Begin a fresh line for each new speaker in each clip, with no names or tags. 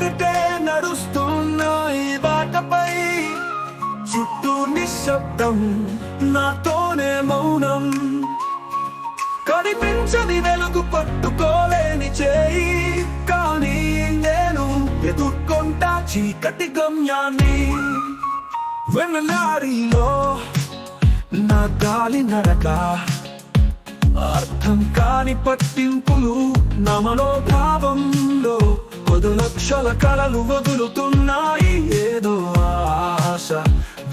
నడుస్తున్న ఈ బాటపై చుట్టూ నిశ్శబ్దం నాతోనే మౌనం. కనిపించని వెలుగు పట్టుకోలేని చేయి కానీ నేను ఎదుర్కొంటా చీకటి గమ్యాన్ని. వెన్నలారిలో నా గాలి నడక అర్థం కాని పట్టింపులు నా మనోభావంలో. పదు లక్షల కళలు వదులుతున్నాయి. ఏదో ఆశ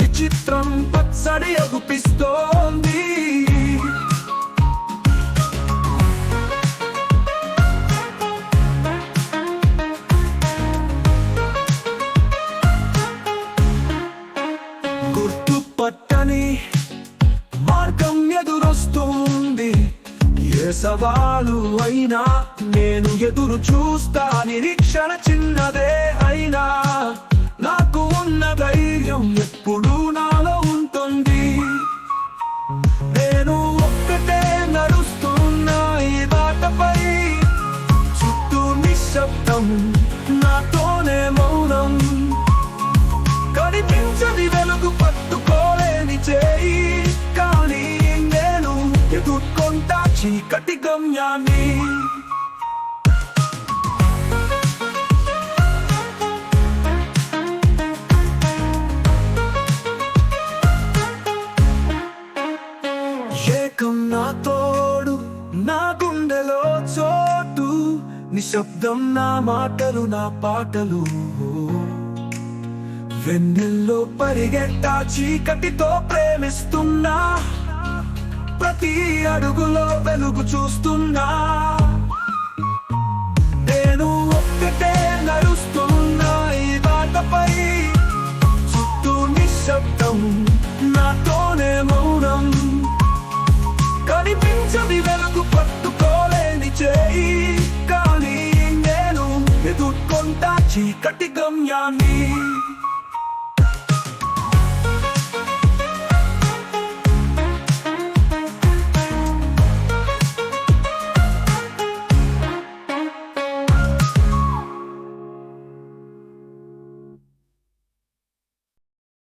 విచిత్రం పచ్చడి అగుపిస్తోంది. గుర్తుపట్టని మార్గం ఎదురొస్తుంది. ఏ సవాలు అయినా నేను ఎదురు చూస్తా నిరీక్షణ చిన్నదే అయినా నాకు ఉన్న ధైర్యం ఎప్పుడూ నాలో ఉంటుంది. నేను ఒక్కటే నడుస్తున్నా ఈ బాటపై. చుట్టూ నిశ్శబ్దం నాతోనే మౌనం. కనిపించని వెలుగు పట్టుకోలేని చేయి కానీ నేను ఎదుర్కొంటా చీకటి గమ్యాన్ని. నా గుండెలో చోటు నిశ్శబ్దం నా మాటలు నా పాటలు. వెన్నెల్లో పరిగెట్టా చీకటితో ప్రేమిస్తున్నా. ప్రతి అడుగులో వెలుగు చూస్తున్నా. నేను ఒక్కటే నడుస్తున్నా ఈ బాటపై. చుట్టూ నిశ్శబ్దం నాతోనే మౌనం. కనిపించదు కానీ నేను ఎదుర్కొంటా చీకటి గమ్యాన్ని.